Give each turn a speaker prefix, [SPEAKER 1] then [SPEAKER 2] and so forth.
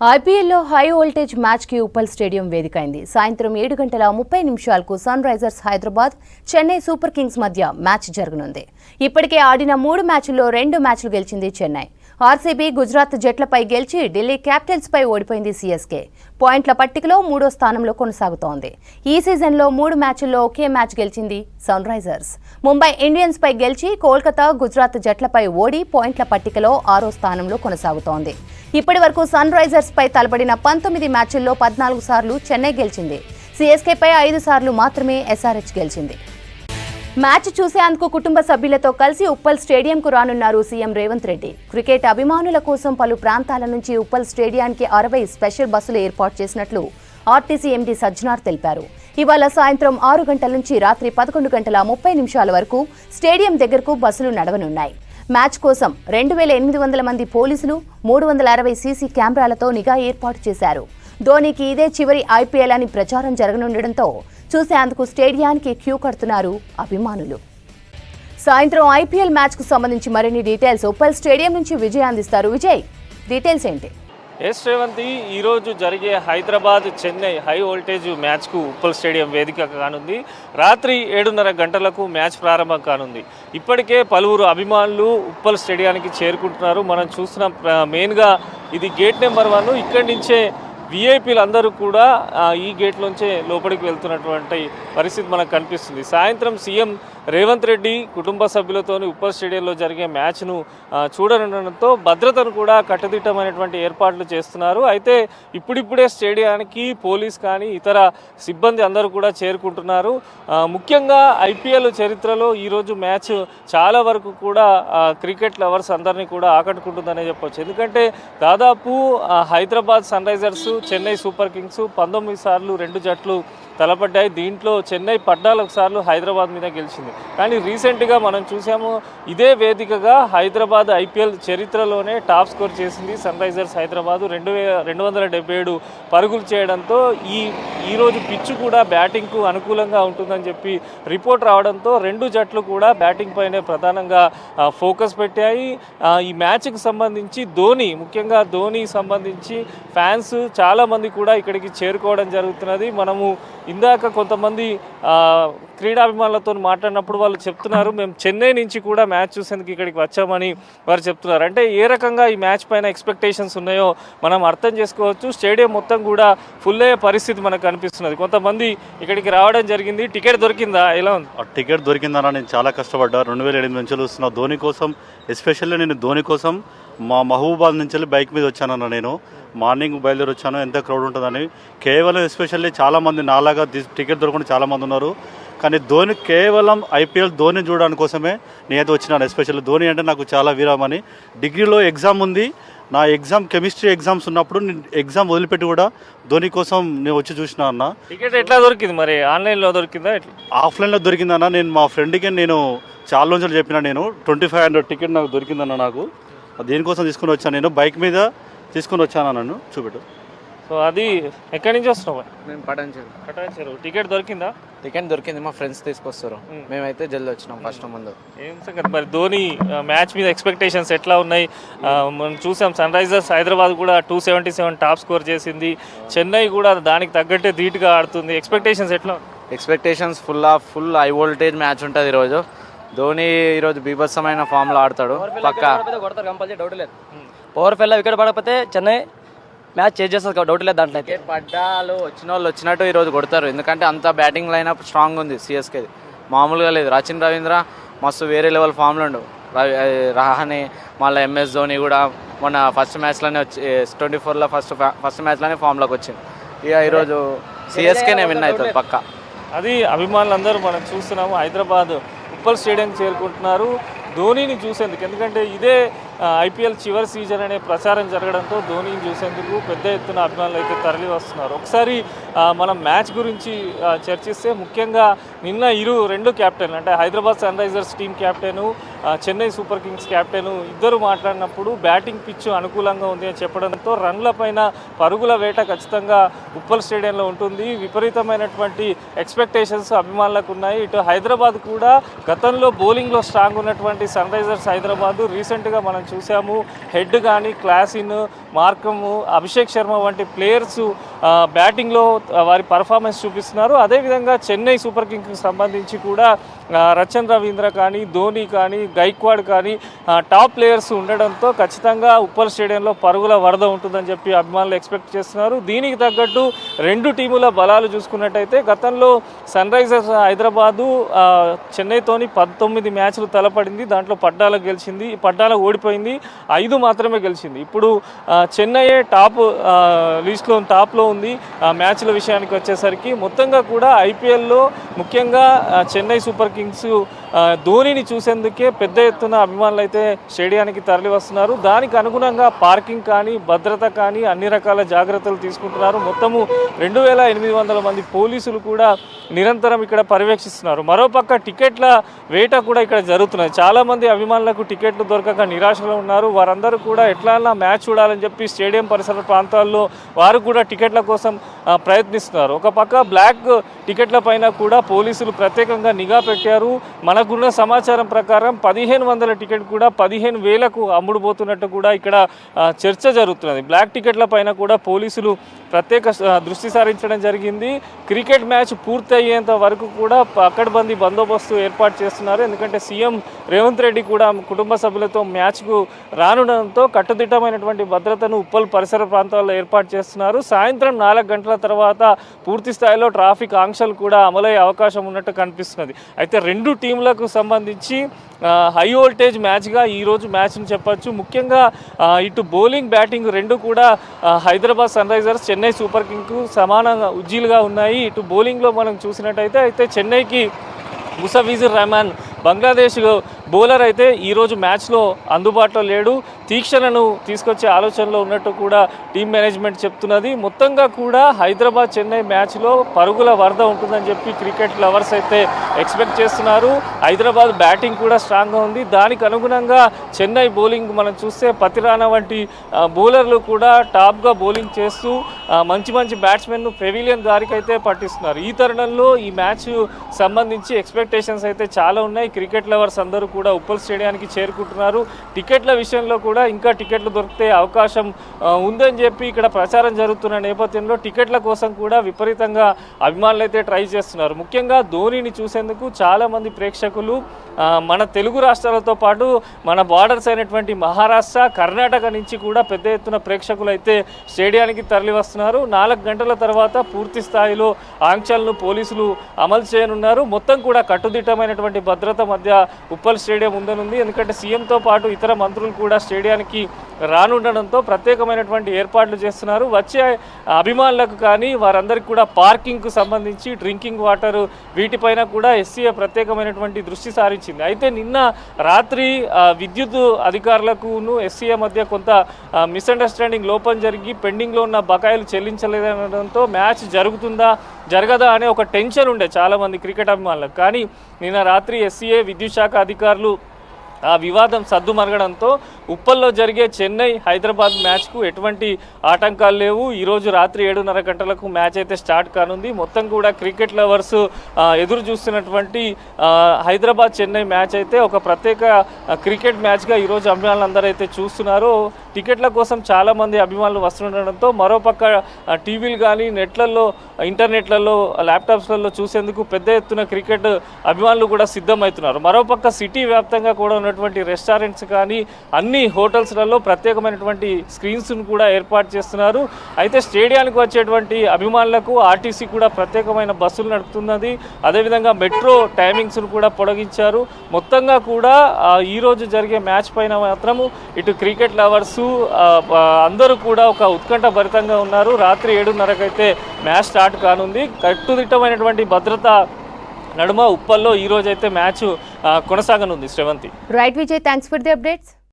[SPEAKER 1] ఐపీఎల్లో high voltage మ్యాచ్కి Uppal stadium వేదికైంది. సాయంత్రం ఏడు గంటల ముప్పై నిమిషాలకు Sunrisers Hyderabad Chennai Super Kings మధ్య మ్యాచ్ జరగనుంది. ఇప్పటికే ఆడిన మూడు మ్యాచ్ల్లో రెండు మ్యాచ్లు గెలిచింది చెన్నై. ఆర్సీబీ గుజరాత్ జట్లపై గెలిచి ఢిల్లీ క్యాపిటల్స్ పై ఓడిపోయింది సీఎస్కే. పాయింట్ల పట్టికలో మూడో స్థానంలో కొనసాగుతోంది. ఈ సీజన్లో మూడు మ్యాచ్ల్లో ఒకే మ్యాచ్ గెలిచింది సన్ రైజర్స్. ముంబై ఇండియన్స్ పై గెలిచి కోల్కతా గుజరాత్ జట్లపై ఓడి పాయింట్ల పట్టికలో ఆరో స్థానంలో కొనసాగుతోంది. ఇప్పటి వరకు సన్ రైజర్స్ పై తలపడిన పంతొమ్మిది మ్యాచ్ల్లో పద్నాలుగు సార్లు చెన్నై గెలిచింది. సీఎస్కేపై ఐదు సార్లు మాత్రమే ఎస్ఆర్హెచ్ గెలిచింది. మ్యాచ్ చూసేందుకు కుటుంబ సభ్యులతో కలిసి ఉప్పల్ స్టేడియంకు రానున్నారు సీఎం రేవంత్ రెడ్డి. క్రికెట్ అభిమానుల కోసం పలు ప్రాంతాల నుంచి ఉప్పల్ స్టేడియానికి అరవై స్పెషల్ బస్సులు ఏర్పాటు చేసినట్లు ఆర్టీసీ ఎండీ సజ్జనార్ తెలిపారు. ఇవాళ సాయంత్రం ఆరు గంటల నుంచి రాత్రి పదకొండు గంటల ముప్పై నిమిషాల వరకు స్టేడియం దగ్గరకు బస్సులు నడవనున్నాయి. మ్యాచ్ కోసం రెండు వేల ఎనిమిది వందల మంది పోలీసులు మూడు వందల అరవై సీసీ కెమెరాలతో నిఘా ఏర్పాటు చేశారు. ధోనికి ఇదే చివరి ఐపీఎల్ అని ప్రచారం జరగనుండటంతో చూసేందుకు స్టేడియానికి క్యూ కడుతున్నారు అభిమానులు. సాయంత్రం ఐపీఎల్ మ్యాచ్కు సంబంధించి మరిన్ని డీటెయిల్స్ ఉప్పల్ స్టేడియం నుంచి విజయ్ అందిస్తారు. విజయ్ డీటెయిల్స్ ఏంటి?
[SPEAKER 2] ఎస్ రేవంతి ఈరోజు జరిగే హైదరాబాద్ చెన్నై హై వోల్టేజ్ మ్యాచ్కు ఉప్పల్ స్టేడియం వేదిక కానుంది. రాత్రి ఏడున్నర గంటలకు మ్యాచ్ ప్రారంభం కానుంది. ఇప్పటికే పలువురు అభిమానులు ఉప్పల్ స్టేడియానికి చేరుకుంటున్నారు. మనం చూస్తున్న మెయిన్గా ఇది గేట్ నెంబర్ వన్. ఇక్కడి నుంచే విఐపీలు అందరూ కూడా ఈ గేట్లోంచే లోపలికి వెళ్తున్నటువంటి పరిస్థితి మనకు కనిపిస్తుంది. సాయంత్రం సీఎం రేవంత్ రెడ్డి కుటుంబ సభ్యులతో ఉప్పల్ స్టేడియంలో జరిగే మ్యాచ్ను ఆ, చూడనుండడంతో భద్రతను కూడా కట్టుదిట్టమైనటువంటి ఏర్పాట్లు చేస్తున్నారు. అయితే ఇప్పుడిప్పుడే స్టేడియానికి పోలీస్ కానీ ఇతర సిబ్బంది అందరూ కూడా చేరుకుంటున్నారు. ముఖ్యంగా ఐపీఎల్ చరిత్రలో ఈరోజు మ్యాచ్ చాలా వరకు కూడా క్రికెట్ లవర్స్ అందరినీ కూడా ఆకట్టుకుంటుందనే చెప్పొచ్చు. ఎందుకంటే దాదాపు Hyderabad Sunrisers Chennai Super Kings పంతొమ్మిది సార్లు రెండు జట్లు తలపడ్డాయి. దీంట్లో చెన్నై పద్నాలుగు సార్లు హైదరాబాద్ మీద గెలిచింది. కానీ రీసెంట్గా మనం చూసాము ఇదే వేదికగా హైదరాబాద్ ఐపీఎల్ చరిత్రలోనే టాప్ స్కోర్ చేసింది సన్ రైజర్స్ హైదరాబాద్. రెండు వే రెండు వందల డెబ్బై ఏడు పరుగులు చేయడంతో ఈ ఈరోజు పిచ్చు కూడా బ్యాటింగ్కు అనుకూలంగా ఉంటుందని చెప్పి రిపోర్ట్ రావడంతో రెండు జట్లు కూడా బ్యాటింగ్ పైనే ప్రధానంగా ఫోకస్ పెట్టాయి. ఈ మ్యాచ్కి సంబంధించి ధోని ముఖ్యంగా ధోని సంబంధించి ఫ్యాన్స్ చాలామంది కూడా ఇక్కడికి చేరుకోవడం జరుగుతున్నది. మనము ఇందాక కొంతమంది క్రీడాభిమానులతో మాట్లాడినప్పుడు వాళ్ళు చెప్తున్నారు మేము చెన్నై నుంచి కూడా మ్యాచ్ చూసేందుకు ఇక్కడికి వచ్చామని వారు చెప్తున్నారు. అంటే ఏ రకంగా ఈ మ్యాచ్ పైన ఎక్స్పెక్టేషన్స్ ఉన్నాయో మనం అర్థం చేసుకోవచ్చు. స్టేడియం మొత్తం కూడా ఫుల్ అయ్యే పరిస్థితి మనకు కనిపిస్తున్నది కొంతమంది ఇక్కడికి రావడం జరిగింది. టికెట్ దొరికిందా? ఎలా ఉంది?
[SPEAKER 3] ఆ టికెట్ దొరికిందా నేను చాలా కష్టపడ్డా. రెండు వేల ఎనిమిది నుంచి చూస్తున్నా. ధోని కోసం ఎస్పెషల్లీ నేను ధోని కోసం మా మహబూబాద్ నుంచి వెళ్ళి బైక్ మీద వచ్చానన్న నేను. మార్నింగ్ బయలుదేరి వచ్చాను ఎంత క్రౌడ్ ఉంటుందని. కేవలం ఎస్పెషల్లీ చాలామంది నాలాగా టికెట్ దొరకకుండా చాలామంది ఉన్నారు. కానీ ధోని కేవలం ఐపీఎల్ ధోని చూడడానికి కోసమే నేనైతే వచ్చినాను. ఎస్పెషల్లీ ధోని అంటే నాకు చాలా వీరమని డిగ్రీలో ఎగ్జామ్ ఉంది. నా ఎగ్జామ్ కెమిస్ట్రీ ఎగ్జామ్స్ ఉన్నప్పుడు నేను ఎగ్జామ్ వదిలిపెట్టి కూడా ధోని కోసం నేను వచ్చి చూసిన అన్న.
[SPEAKER 2] టికెట్ ఎట్లా దొరికింది మరి? ఆన్లైన్లో దొరికిందా
[SPEAKER 3] ఆఫ్లైన్లో దొరికిందన్న. నేను మా ఫ్రెండ్కి నేను చాలా రోజులు చెప్పిన నేను. ట్వంటీ ఫైవ్ హండ్రెడ్ టికెట్ నాకు దొరికిందన్న నాకు. దీనికోసం తీసుకుని వచ్చాను నేను. బైక్ మీద తీసుకుని వచ్చాను నన్ను చూపెట్టు.
[SPEAKER 2] సో అది ఎక్కడి నుంచి వస్తున్నావు
[SPEAKER 4] మేము పటాన్చేరు.
[SPEAKER 2] కటాచారు టికెట్ దొరికిందా?
[SPEAKER 4] టికెట్ దొరికింది. మా ఫ్రెండ్స్ తీసుకొస్తారు.
[SPEAKER 2] మ్మ్.
[SPEAKER 4] మేమైతే జల్ది వచ్చినాం ఫస్ట్ ముందు.
[SPEAKER 2] ఏం సంగతి మరి? ధోని మ్యాచ్ మీద ఎక్స్పెక్టేషన్స్ ఎట్లా ఉన్నాయి? మనం చూసాం సన్ రైజర్స్ హైదరాబాద్ కూడా two seventy seven top score చేసింది. చెన్నై కూడా దానికి తగ్గట్టే ధీటుగా ఆడుతుంది. ఎక్స్పెక్టేషన్స్ ఎట్లా?
[SPEAKER 4] Expectations full of full high voltage match ఉంటుంది ఈరోజు. ధోని ఈరోజు బీభత్సమైన ఫామ్లో ఆడతాడు. పక్క.
[SPEAKER 5] కొడతారు కంపల్సరీ డౌట్ లేదు. పవర్ ఫెల్ వికెట్ పడకపోతే చెన్నై మ్యాచ్ చేంజ్ చేస్తారు డౌట్ లేదు దాంట్లో అయితే.
[SPEAKER 4] వికెట్ పడ్డాలు వచ్చిన వాళ్ళు వచ్చినట్టు ఈరోజు కొడతారు. ఎందుకంటే అంత బ్యాటింగ్ లైనప్ స్ట్రాంగ్ ఉంది సిఎస్కేది మామూలుగా లేదు. రచిన్ రవీంద్ర మస్తు వేరే లెవెల్ ఫామ్లో ఉండు. రవి రహానే మళ్ళీ ఎంఎస్ ధోని కూడా మొన్న ఫస్ట్ మ్యాచ్లోనే వచ్చి ట్వంటీ ఫోర్లో ఫస్ట్ ఫస్ట్ మ్యాచ్లోనే ఫామ్లోకి వచ్చింది ఇక ఈరోజు సిఎస్కేనే విన్ అవుతుంది పక్క.
[SPEAKER 2] అది అభిమానులందరూ మనం చూస్తున్నాము. హైదరాబాద్ ఉప్పల్ స్టేడియం చేరుకుంటున్నారు. ధోనీని చూసేందుకు. ఎందుకంటే ఇదే ఐపీఎల్ చివరి సీజన్ అనే ప్రచారం జరగడంతో ధోనిని చూసేందుకు పెద్ద ఎత్తున అభిమానులు అయితే తరలి వస్తున్నారు. ఒకసారి మనం మ్యాచ్ గురించి చర్చిస్తే ముఖ్యంగా నిన్న ఇరు రెండు కెప్టెన్ అంటే Hyderabad Sunrisers team captain Chennai Super Kings captain ఇద్దరు మాట్లాడినప్పుడు బ్యాటింగ్ పిచ్ అనుకూలంగా ఉంది అని చెప్పడంతో రన్ల పైన పరుగుల వేట ఖచ్చితంగా ఉప్పల్ స్టేడియంలో ఉంటుంది. విపరీతమైనటువంటి ఎక్స్పెక్టేషన్స్ అభిమానులకు ఉన్నాయి. ఇటు హైదరాబాద్ కూడా గతంలో బౌలింగ్లో స్ట్రాంగ్ ఉన్నటువంటి సన్ రైజర్స్ హైదరాబాద్ రీసెంట్గా మనం చూసాము. హెడ్ కానీ క్లాసిన్ మార్కము అభిషేక్ శర్మ వంటి ప్లేయర్స్ బ్యాటింగ్లో వారి పర్ఫార్మెన్స్ చూపిస్తున్నారు. అదేవిధంగా చెన్నై సూపర్ కింగ్స్కి సంబంధించి కూడా రచన్ రవీంద్ర కానీ ధోని కానీ గైక్వాడ్ కానీ టాప్ ప్లేయర్స్ ఉండడంతో ఖచ్చితంగా ఉప్పల్ స్టేడియంలో పరుగుల వరద ఉంటుందని చెప్పి అభిమానులు ఎక్స్పెక్ట్ చేస్తున్నారు. దీనికి తగ్గట్టు రెండు టీముల బలాలు చూసుకున్నట్టయితే గతంలో సన్ రైజర్స్ హైదరాబాదు చెన్నైతోని పంతొమ్మిది మ్యాచ్లు తలపడింది. దాంట్లో పడ్డాలకు గెలిచింది పడ్డాలకు ఓడిపోయింది. ఐదు మాత్రమే గెలిచింది. ఇప్పుడు చెన్నై టాప్ లీస్ట్లో టాప్లో ఉంది. ఆ, మ్యాచ్ల విషయానికి వచ్చేసరికి మొత్తంగా కూడా ఐపీఎల్లో ముఖ్యంగా చెన్నై సూపర్ కింగ్స్ ధోనిని చూసేందుకే పెద్ద ఎత్తున అభిమానులు అయితే స్టేడియానికి తరలి వస్తున్నారు దానికి అనుగుణంగా పార్కింగ్ కానీ భద్రత కానీ అన్ని రకాల జాగ్రత్తలు తీసుకుంటున్నారు. మొత్తము రెండు వేల ఎనిమిది వందల మంది పోలీసులు కూడా నిరంతరం ఇక్కడ పర్యవేక్షిస్తున్నారు. మరోపక్క టికెట్ల వేట కూడా ఇక్కడ జరుగుతున్నాయి చాలామంది అభిమానులకు టికెట్లు దొరకక నిరాశలో ఉన్నారు. వారందరూ కూడా ఎట్లా మ్యాచ్ చూడాలని చెప్పి స్టేడియం పరిసర ప్రాంతాల్లో వారు కూడా టికెట్ల కోసం ప్రయత్నిస్తున్నారు. ఒక పక్క బ్లాక్ టికెట్ల పైన కూడా పోలీసులు ప్రత్యేకంగా నిఘా పెట్టారు. మన మనకున్న సమాచారం ప్రకారం పదిహేను వందల టికెట్ కూడా పదిహేను వేలకు అమ్ముడుపోతున్నట్టు కూడా ఇక్కడ చర్చ జరుగుతున్నది. బ్లాక్ టికెట్ల పైన కూడా పోలీసులు ప్రత్యేక దృష్టి సారించడం జరిగింది. క్రికెట్ మ్యాచ్ పూర్తయ్యేంత వరకు కూడా పకడ్బందీ బందోబస్తు ఏర్పాటు చేస్తున్నారు. ఎందుకంటే సీఎం రేవంత్ రెడ్డి కూడా కుటుంబ సభ్యులతో మ్యాచ్కు రానుండడంతో కట్టుదిట్టమైనటువంటి భద్రతను ఉప్పల్ పరిసర ప్రాంతాల్లో ఏర్పాటు చేస్తున్నారు. సాయంత్రం నాలుగు గంటల తర్వాత పూర్తి స్థాయిలో ట్రాఫిక్ ఆంక్షలు కూడా అమలయ్యే అవకాశం ఉన్నట్టు కనిపిస్తున్నది. అయితే రెండు టీంల టీంలకు సంబంధించి హై వోల్టేజ్ మ్యాచ్గా ఈరోజు మ్యాచ్ని చెప్పొచ్చు. ముఖ్యంగా ఇటు బౌలింగ్ బ్యాటింగ్ రెండు కూడా Hyderabad Sunrisers Chennai Super కింగ్కు సమానంగా ఉజ్జీలుగా ఉన్నాయి. ఇటు బౌలింగ్లో మనం చూసినట్టయితే అయితే చెన్నైకి ముసఫీజుర్ రెహమాన్ బంగ్లాదేశ్ బౌలర్ అయితే ఈరోజు మ్యాచ్లో అందుబాటులో లేడు. తీక్షణను తీసుకొచ్చే ఆలోచనలో ఉన్నట్టు కూడా టీం మేనేజ్మెంట్ చెప్తున్నది. మొత్తంగా కూడా హైదరాబాద్ చెన్నై మ్యాచ్లో పరుగుల వరద ఉంటుందని చెప్పి క్రికెట్ లవర్స్ అయితే ఎక్స్పెక్ట్ చేస్తున్నారు. హైదరాబాద్ బ్యాటింగ్ కూడా స్ట్రాంగ్గా ఉంది. దానికి అనుగుణంగా చెన్నై బౌలింగ్ మనం చూస్తే పతిరానా వంటి బౌలర్లు కూడా టాప్గా బౌలింగ్ చేస్తూ మంచి మంచి బ్యాట్స్మెన్ను పెవిలియన్ దారికైతే అయితే పట్టిస్తున్నారు. ఈ తరుణంలో ఈ మ్యాచ్ సంబంధించి ఎక్స్పెక్టేషన్స్ అయితే చాలా ఉన్నాయి. క్రికెట్ లవర్స్ అందరూ కూడా ఉప్పల్ స్టేడియానికి చేరుకుంటున్నారు. టికెట్ల విషయంలో కూడా ఇంకా టికెట్లు దొరికితే అవకాశం ఉందని చెప్పి ఇక్కడ ప్రచారం జరుగుతున్న నేపథ్యంలో టికెట్ల కోసం కూడా విపరీతంగా అభిమానులు అయితే ట్రై చేస్తున్నారు. ముఖ్యంగా ధోనిని చూసేందుకు చాలామంది ప్రేక్షకులు మన తెలుగు రాష్ట్రాలతో పాటు మన బార్డర్స్ అయినటువంటి మహారాష్ట్ర కర్ణాటక నుంచి కూడా పెద్ద ఎత్తున ప్రేక్షకులు అయితే స్టేడియానికి తరలి వస్తున్నారు నాలుగు గంటల తర్వాత పూర్తి స్థాయిలో ఆంక్షలను పోలీసులు అమలు చేయనున్నారు. మొత్తం కూడా కట్టుదిట్టమైనటువంటి భద్రత మధ్య ఉప్పల్ స్టేడియం ఉందనుంది. ఎందుకంటే సీఎంతో పాటు ఇతర మంత్రులు కూడా స్టేడియం స్టేడియానికి రానుండడంతో ప్రత్యేకమైనటువంటి ఏర్పాట్లు చేస్తున్నారు. వచ్చే అభిమానులకు కానీ వారందరికీ కూడా పార్కింగ్కు సంబంధించి డ్రింకింగ్ వాటర్ వీటిపైన కూడా ఎస్సీఏ ప్రత్యేకమైనటువంటి దృష్టి సారించింది. అయితే నిన్న రాత్రి విద్యుత్ అధికారులకును ఎస్సీఏ మధ్య కొంత మిస్అండర్స్టాండింగ్ లోపం జరిగి పెండింగ్లో ఉన్న బకాయిలు చెల్లించలేదనడంతో మ్యాచ్ జరుగుతుందా జరగదా అనే ఒక టెన్షన్ ఉండే చాలామంది క్రికెట్ అభిమానులకు. కానీ నిన్న రాత్రి ఎస్సీఏ విద్యుత్ శాఖ అధికారులు ఆ వివాదం సద్దుమరగడంతో ఉప్పల్లో జరిగే చెన్నై హైదరాబాద్ మ్యాచ్కు ఎటువంటి ఆటంకాలు లేవు. ఈరోజు రాత్రి ఏడున్నర గంటలకు మ్యాచ్ అయితే స్టార్ట్ కానుంది. మొత్తం కూడా క్రికెట్ లవర్స్ ఎదురు చూస్తున్నటువంటి హైదరాబాద్ చెన్నై మ్యాచ్ అయితే ఒక ప్రత్యేక క్రికెట్ మ్యాచ్గా ఈరోజు అభిమానులందరూ అయితే చూస్తున్నారు. టికెట్ల కోసం చాలామంది అభిమానులు వస్తుండడంతో మరోపక్క టీవీలు కానీ నెట్లలో ఇంటర్నెట్లలో ల్యాప్టాప్స్లలో చూసేందుకు పెద్ద ఎత్తున క్రికెట్ అభిమానులు కూడా సిద్ధమవుతున్నారు. మరోపక్క సిటీ వ్యాప్తంగా కూడా ఉన్నటువంటి రెస్టారెంట్స్ కానీ అన్ని హోటల్స్లలో ప్రత్యేకమైనటువంటి స్క్రీన్స్ను కూడా ఏర్పాటు చేస్తున్నారు. అయితే స్టేడియానికి వచ్చేటువంటి అభిమానులకు ఆర్టీసీ కూడా ప్రత్యేకమైన బస్సులు నడుపుతున్నది. అదేవిధంగా మెట్రో టైమింగ్స్ను కూడా పొడిగించారు. మొత్తంగా కూడా ఈరోజు ఈ రోజు జరిగే మ్యాచ్ పైన మాత్రము ఇటు క్రికెట్ లవర్స్ ఆ, అందరూ కూడా ఒక ఉత్కంఠ భరితంగా ఉన్నారు. రాత్రి ఏడున్నరకైతే మ్యాచ్ స్టార్ట్ కానుంది. కట్టుదిట్టమైనటువంటి భద్రత నడుమ ఉప్పల్లో ఈ రోజైతే match కొనసాగనుంది Sravanthi.
[SPEAKER 1] Right Vijay thanks for the updates